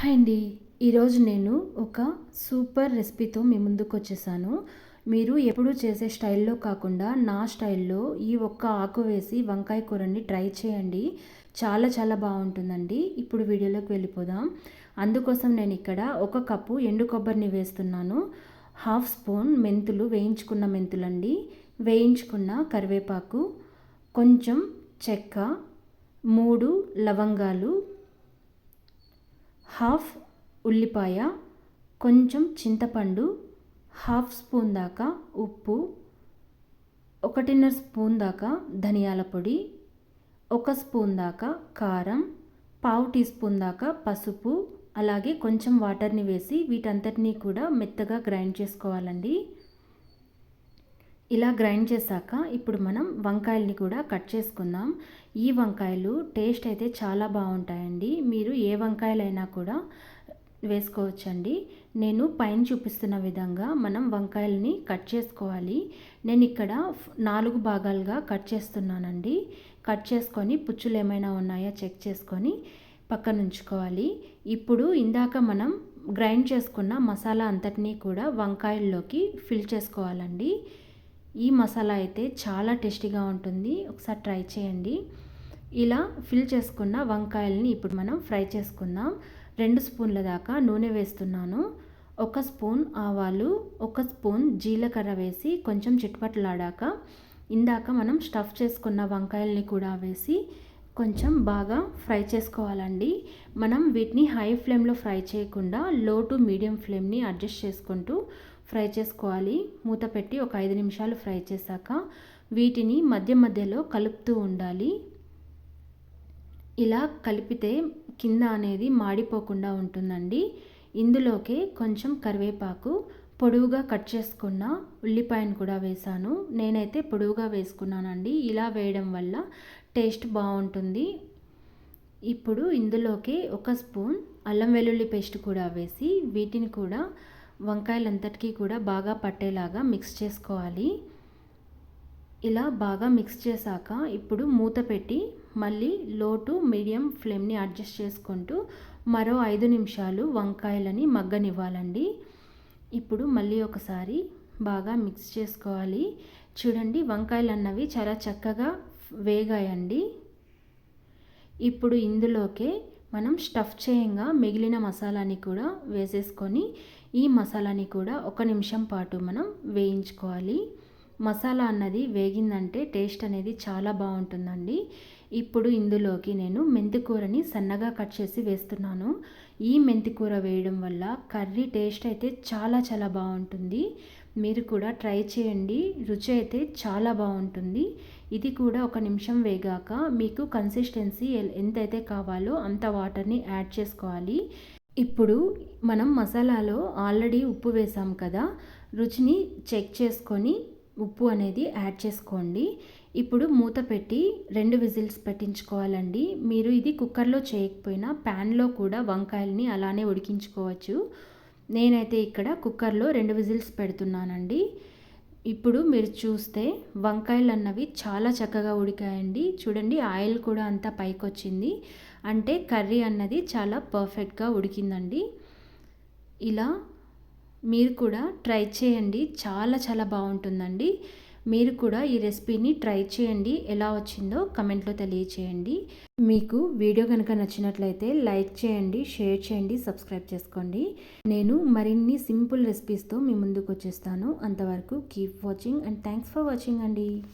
Hi అండి ఈరోజు నేను ఒక సూపర్ రెసిపీతో మీ ముందుకు వచ్చేసాను మీరు ఎప్పుడు చేసే స్టైల్లో కాకుండా నా స్టైల్లో ఈ ఒక్క ఆకు వేసి వంకాయ కూరని ట్రై చేయండి. చాలా చాలా బాగుంటుందండి. ఇప్పుడు వీడియోలోకి వెళ్ళిపోదాం. అందుకోసం నేను ఇక్కడ ఒక కప్పు ఎండు కొబ్బరిని వేస్తున్నాను. హాఫ్ స్పూన్ మెంతులు వేయించుకున్న మెంతులండి. వేయించుకున్న కరివేపాకు కొంచెం చెక్క మూడు లవంగాలు హాఫ్ ఉల్లిపాయ కొంచెం చింతపండు హాఫ్ స్పూన్ దాకా ఉప్పు ఒకటిన్నర స్పూన్ దాకా ధనియాల పొడి ఒక స్పూన్ దాకా కారం పావు టీ స్పూన్ దాకా పసుపు అలాగే కొంచెం వాటర్ని వేసి వీటంతటినీ కూడా మెత్తగా గ్రైండ్ చేసుకోవాలండి. ఇలా గ్రైండ్ చేశాక ఇప్పుడు మనం వంకాయల్ని కూడా కట్ చేసుకుందాం. ఈ వంకాయలు టేస్ట్ అయితే చాలా బాగుంటాయండి. మీరు ఏ వంకాయలైనా కూడా వేసుకోవచ్చండి. నేను పైన చూపిస్తున్న విధంగా మనం వంకాయలని కట్ చేసుకోవాలి. నేను ఇక్కడ నాలుగు భాగాలుగా కట్ చేస్తున్నానండి. కట్ చేసుకొని పుచ్చులు ఏమైనా ఉన్నాయా చెక్ చేసుకొని పక్కన ఉంచుకోవాలి. ఇప్పుడు ఇందాక మనం గ్రైండ్ చేసుకున్న మసాలా అంతటినీ కూడా వంకాయల్లోకి ఫిల్ చేసుకోవాలండి. ఈ మసాలా అయితే చాలా టేస్టీగా ఉంటుంది. ఒకసారి ట్రై చేయండి. ఇలా ఫిల్ చేసుకున్న వంకాయల్ని ఇప్పుడు మనం ఫ్రై చేసుకుందాం. రెండు స్పూన్ల దాకా నూనె వేస్తున్నాను. ఒక స్పూన్ ఆవాలు ఒక స్పూన్ జీలకర్ర వేసి కొంచెం చిట్పట్లాడాక ఇందాక మనం స్టఫ్ చేసుకున్న వంకాయల్ని కూడా వేసి కొంచెం బాగా ఫ్రై చేసుకోవాలండి. మనం వీటిని హై ఫ్లేమ్లో ఫ్రై చేయకుండా లో టు మీడియం ఫ్లేమ్ని అడ్జస్ట్ చేసుకుంటూ ఫ్రై చేసుకోవాలి. మూత పెట్టి ఒక ఐదు నిమిషాలు ఫ్రై చేశాక వీటిని మధ్య మధ్యలో కలుపుతూ ఉండాలి. ఇలా కలిపితే కింద అనేది మాడిపోకుండా ఉంటుందండి. ఇందులోకి కొంచెం కరివేపాకు పొడవుగా కట్ చేసుకున్న ఉల్లిపాయను కూడా వేసాను నేనైతే పొడవుగా వేసుకున్నానండి. ఇలా వేయడం వల్ల టేస్ట్ బాగుంటుంది. ఇప్పుడు ఇందులోకి ఒక స్పూన్ అల్లం వెల్లుల్లి పేస్ట్ కూడా వేసి వీటిని కూడా వంకాయలంతటికీ కూడా బాగా పట్టేలాగా మిక్స్ చేసుకోవాలి. ఇలా బాగా మిక్స్ చేశాక ఇప్పుడు మూత పెట్టి మళ్ళీ లో టు మీడియం ఫ్లేమ్ని అడ్జస్ట్ చేసుకుంటూ మరో ఐదు నిమిషాలు వంకాయలని మగ్గనివ్వాలండి. ఇప్పుడు మళ్ళీ ఒకసారి బాగా మిక్స్ చేసుకోవాలి. చూడండి వంకాయలు అన్నవి చాలా చక్కగా వేగాయండి. ఇప్పుడు ఇందులోకే మనం స్టఫ్ చేయంగా మిగిలిన మసాలాని కూడా వేసేసుకొని ఈ మసాలాని కూడా ఒక నిమిషం పాటు మనం వేయించుకోవాలి. మసాలా అన్నది వేగిందంటే టేస్ట్ అనేది చాలా బాగుంటుందండి. ఇప్పుడు ఇందులోకి నేను మెంతికూరని సన్నగా కట్ చేసి వేస్తున్నాను. ఈ మెంతికూర వేయడం వల్ల కర్రీ టేస్ట్ అయితే చాలా చాలా బాగుంటుంది. మీరు కూడా ట్రై చేయండి. రుచి అయితే చాలా బాగుంటుంది. ఇది కూడా ఒక నిమిషం వేగాక మీకు కన్సిస్టెన్సీ ఎంతైతే కావాలో అంత వాటర్ని యాడ్ చేసుకోవాలి. ఇప్పుడు మనం మసాలాలో ఆల్రెడీ ఉప్పు వేసాం కదా రుచిని చెక్ చేసుకొని ఉప్పు అనేది యాడ్ చేసుకోండి. ఇప్పుడు మూత పెట్టి రెండు విజిల్స్ పెట్టించుకోవాలండి. మీరు ఇది కుక్కర్లో చేయకపోయినా ప్యాన్లో కూడా వంకాయల్ని అలానే ఉడికించుకోవచ్చు. నేనైతే ఇక్కడ కుక్కర్లో రెండు విజిల్స్ పెడుతున్నానండి. ఇప్పుడు మీరు చూస్తే వంకాయలు అన్నవి చాలా చక్కగా ఉడికాయండి. చూడండి ఆయిల్ కూడా అంతా పైకి వచ్చింది అంటే కర్రీ అన్నది చాలా పర్ఫెక్ట్గా ఉడికిందండి. ఇలా మీరు కూడా ట్రై చేయండి. చాలా చాలా బాగుంటుందండి. మీరు కూడా ఈ రెసిపీని ట్రై చేయండి. ఎలా వచ్చిందో కమెంట్లో తెలియచేయండి. మీకు వీడియో కనుక నచ్చినట్లయితే లైక్ చేయండి షేర్ చేయండి సబ్స్క్రైబ్ చేసుకోండి. నేను మరిన్ని సింపుల్ రెసిపీస్తో మీ ముందుకు వచ్చేస్తాను. అంతవరకు keep watching and thanks for watching అండి.